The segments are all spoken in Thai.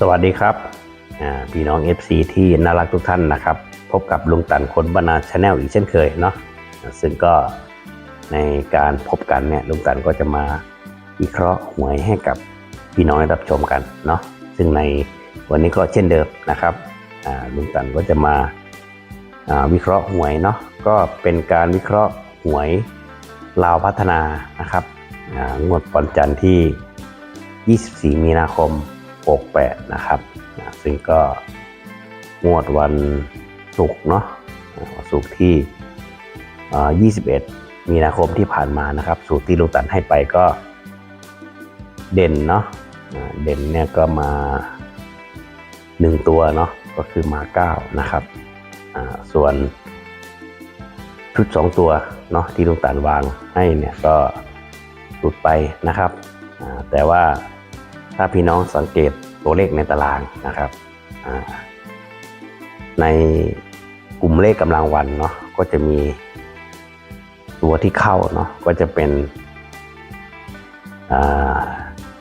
สวัสดีครับพี่น้อง FC ที่น่ารักทุกท่านนะครับ พบกับลุงตันคนบรรณาชาแนลอีกเช่นเคยเนาะซึ่งก็ในการพบกันเนี่ยลุงตันก็จะมาวิเคราะห์หวยให้กับพี่น้องได้รับชมกันเนาะซึ่งในวันนี้ก็เช่นเดิมนะครับลุงตันก็จะมาวิเคราะห์หวยเนาะก็เป็นการวิเคราะห์หวยลาวพัฒนานะครับงวดวันจันทร์ที่ 24 มีนาคม 68 นะครับ ซึ่งก็งวดวันศุกร์เนาะวันศุกร์ที่ 21 มีนาคมที่ผ่านมานะครับ สูตรที่ลุงตันให้ไปก็เด่นเนาะเด่นเนี่ยก็มา 1 ตัวเนาะก็คือมา 9 นะครับส่วนชุด 2 ตัวเนาะที่ลุงตันวางให้เนี่ยก็หลุดไปนะครับแต่ว่า ถ้าพี่น้องสังเกตตัวเลขในตารางนะครับ ในกลุ่มเลขกำลังวันเนาะก็จะมีตัวที่เข้าเนาะก็จะเป็น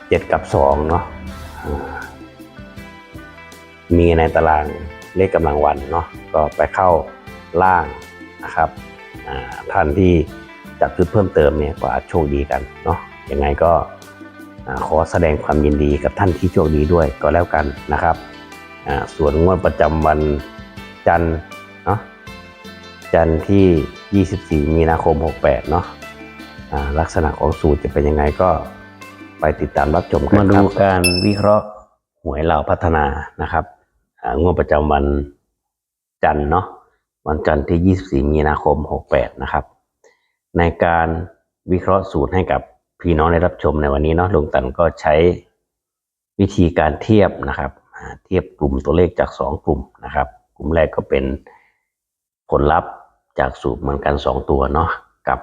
เจ็ดกับสองเนาะมีในตารางเลขกำลังวันเนาะก็ไปเข้าล่างนะครับท่านที่จับจุดเพิ่มเติมเนี่ยก็อาจโชคดีกันเนาะยังไงก็ ขอแสดงความยินดีกับท่านที่โชคดีด้วยก็แล้วกันนะครับส่วนงวดประจำวันจันทร์เนาะจันทร์ที่ 24 มีนาคม 68 เนาะลักษณะของสูตรจะเป็นยังไงก็ไปติดตามรับชมกันมาดูการวิเคราะห์หวยเหล่าพัฒนานะครับงวดประจำวันจันทร์เนาะวันจันทร์ที่ 24 มีนาคม 68 นะครับ ในการวิเคราะห์สูตรให้กับ พี่น้องได้รับชมในวันนี้เนาะลุงตันก็ใช้วิธีการเทียบนะครับ เทียบกลุ่มตัวเลขจาก 2 กลุ่มนะครับ กลุ่มแรกก็เป็นผลลัพธ์จากสูตรเหมือนกัน 2 ตัวเนาะกับ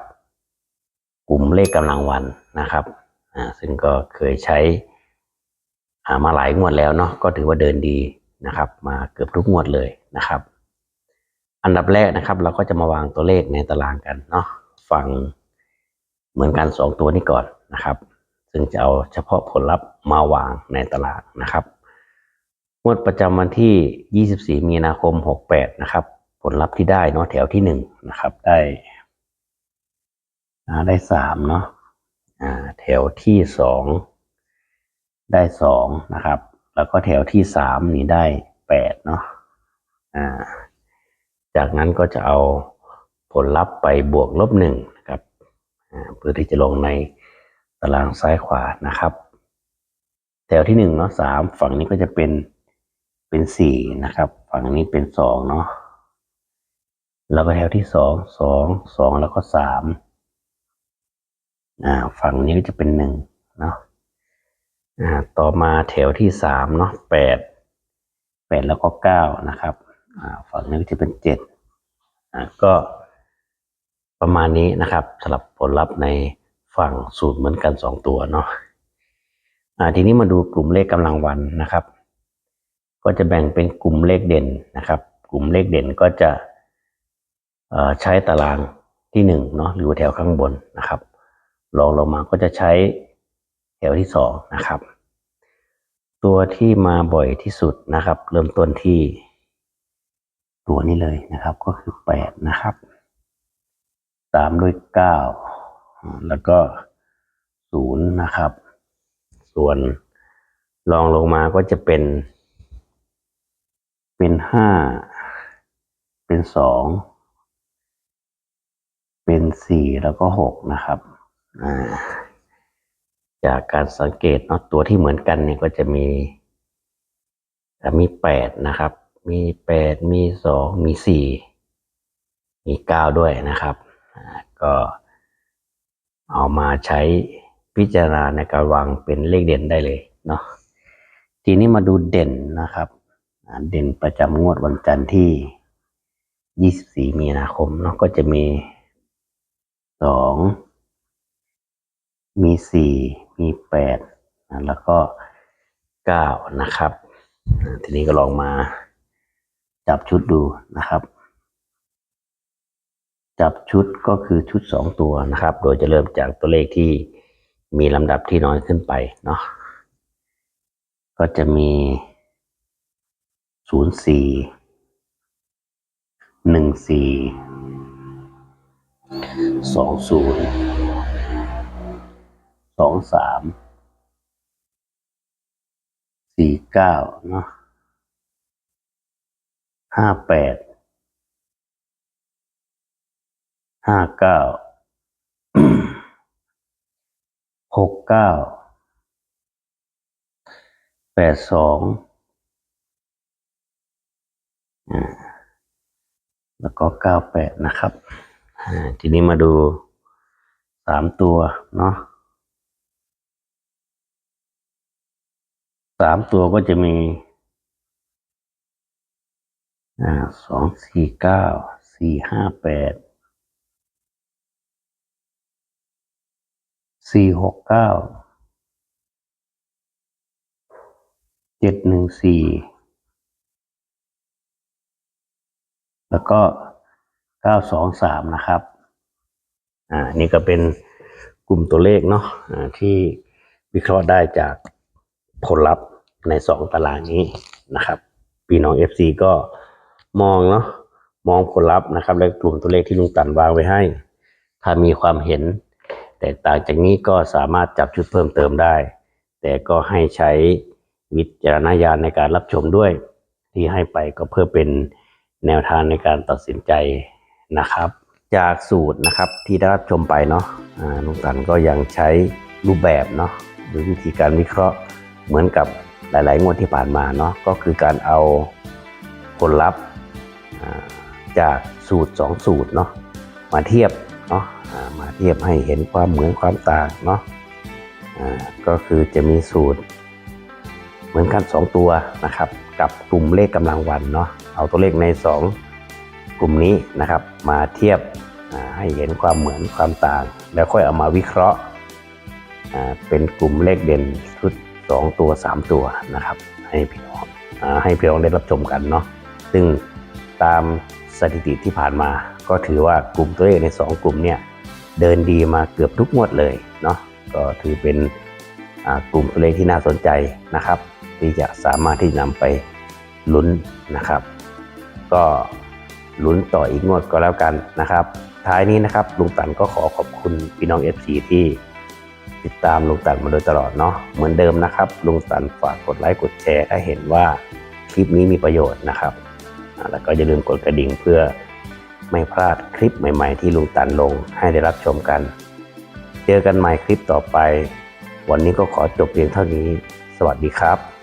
กลุ่มเลขกำลังวันนะครับอ่าซึ่งก็เคยใช้อ่ามาหลายงวดแล้วเนาะก็ถือว่าเดินดีนะครับ มาเกือบทุกงวดเลยนะครับ อันดับแรกนะครับ เราก็จะมาวางตัวเลขในตารางกันเนาะฟัง เหมือนกัน 2 ตัวนี้ก่อนนะครับ ซึ่งจะเอาเฉพาะผลลัพธ์มาวางในตารางนะครับงวดประจำวันที่ 24 มีนาคม 68 นะครับ ผลลัพธ์ที่ได้เนาะแถวที่1นะครับได้ได้3เนาะแถวที่ 2 ได้ 2 นะครับ แล้วก็แถวที่ 3 นี่ได้ 8 เนาะจากนั้นก็จะเอาผลลัพธ์ไปบวกลบ1นะครับอ่า เพื่อที่จะลงในตารางซ้ายขวานะครับ แถวที่หนึ่งเนาะสามฝั่งนี้ก็จะเป็นเป็นสี่นะครับ ฝั่งนี้เป็นสองเนาะแล้วก็แถวที่สองสองสองแล้วก็สามอ่าฝั่งนี้ก็จะเป็นหนึ่งเนาะอ่าต่อมาแถวที่สามเนาะแปดแปดแล้วก็เก้านะครับอ่าฝั่งนี้ก็จะเป็นเจ็ดอ่าก็ ประมาณนี้นะครับสำหรับผลลัพธ์ในฝั่งสูตรเหมือนกัน 2 ตัวเนาะอ่าทีนี้มาดูกลุ่มเลขกำลังวันนะครับ ก็จะแบ่งเป็นกลุ่มเลขเด่นนะครับ กลุ่มเลขเด่นก็จะใช้ตารางที่1เนาะหรือว่แถวข้างบนนะครับรองลงมาก็จะใช้แถวที่2นะครับ ตัวที่มาบ่อยที่สุดนะครับ เริ่มต้นที่ตัวนี้เลยนะครับ ก็คือ8นะครับ ตามด้วยเก้าแล้วก็ศูนย์นะครับ ส่วนรองลงมาก็จะเป็น เป็นห้าเป็นสองเป็นสี่แล้วก็หกนะครับจากการสังเกตเนาะตัวที่เหมือนกันเนี่ยก็จะมีอะมีแปดนะครับ มีแปดมีสองมีสี่มีเก้าด้วยนะครับ ก็เอามาใช้พิจารณาในการวางเป็นเลขเด่นได้เลยเนาะทีนี้มาดูเด่นนะครับ เด่นประจำงวดวันจันทร์ที่ 24 มีนาคมเนาะก็จะมี 2 มี 4 มี 8 แล้วก็ 9 นะครับ ทีนี้ก็ลองมาจับชุดดูนะครับ จับชุดก็คือชุด 2 ตัวนะครับ โดยจะเริ่มจากตัวเลขที่มีลำดับที่น้อยขึ้นไปเนาะก็จะมี 0 4 1 4 2 0 2 3สี่เก้าเนาะห้าแปด ห้าเก้าหกเก้าแปดสองอ่าแล้วก็เก้าแปดนะครับทีนี้มาดูสามตัวเนาะสามตัวก็จะมีอ่าสองสี่เก้าสี่ห้าแปด สี่หกเก้าเจ็ดหนึ่งสี่แล้วก็เก้าสองสามนะครับ อ่า นี่ก็เป็นกลุ่มตัวเลขเนาะอ่าที่วิเคราะห์ได้จากผลลัพธ์ในสองตารางนี้นะครับพี่น้อง FC ก็มองเนาะมองผลลัพธ์นะครับ และกลุ่มตัวเลขที่ลุงตันวางไว้ให้ ถ้ามีความเห็น แตกต่างจากนี้ก็สามารถจับชุดเพิ่มเติมได้ แต่ก็ให้ใช้วิจารณญาณในการรับชมด้วย ที่ให้ไปก็เพื่อเป็นแนวทางในการตัดสินใจนะครับ จากสูตรนะครับที่ได้รับชมไปเนาะอ่าลุงตันก็ยังใช้รูปแบบเนาะหรือวิธีการวิเคราะห์เหมือนกับหลาย ๆ งวดที่ผ่านมาเนาะก็คือการเอาผลลัพธ์จากสูตร 2 สูตรเนาะมาเทียบ มาเทียบให้เห็นความเหมือนความต่างเนาะก็คือจะมีสูตร เหมือนกัน 2 ตัวนะครับ กับกลุ่มเลขกำลังวันเนาะเอาตัวเลขใน 2 กลุ่มนี้นะครับ มาเทียบให้เห็นความเหมือนความต่าง แล้วค่อยเอามาวิเคราะห์เป็นกลุ่มเลขเด่นชุด 2 ตัว 3 ตัวนะครับ ให้พี่น้องให้พี่น้องได้รับชมกันเนาะซึ่งตามสถิติที่ผ่านมาก็ถือว่ากลุ่มตัวเลขใน 2 กลุ่มเนี่ย เดินดีมาเกือบทุกงวดเลยเนาะก็ถือเป็นกลุ่มตัวเลขที่น่าสนใจนะครับ ที่จะสามารถที่นำไปลุ้นนะครับ ก็ลุ้นต่ออีกงวดก็แล้วกันนะครับ ท้ายนี้นะครับลุงตันก็ขอขอบคุณพี่น้อง FC ที่ติดตามลุงตันมาโดยตลอดเนาะเหมือนเดิมนะครับลุงตันฝากกดไลค์กดแชร์ถ้าเห็นว่าคลิปนี้มีประโยชน์นะครับ แล้วก็อย่าลืมกดกระดิ่งเพื่อ ไม่พลาดคลิปใหม่ ๆ ที่ลุงตันลงให้ได้รับชมกัน เจอกันใหม่คลิปต่อไป วันนี้ก็ขอจบเพียงเท่านี้ สวัสดีครับ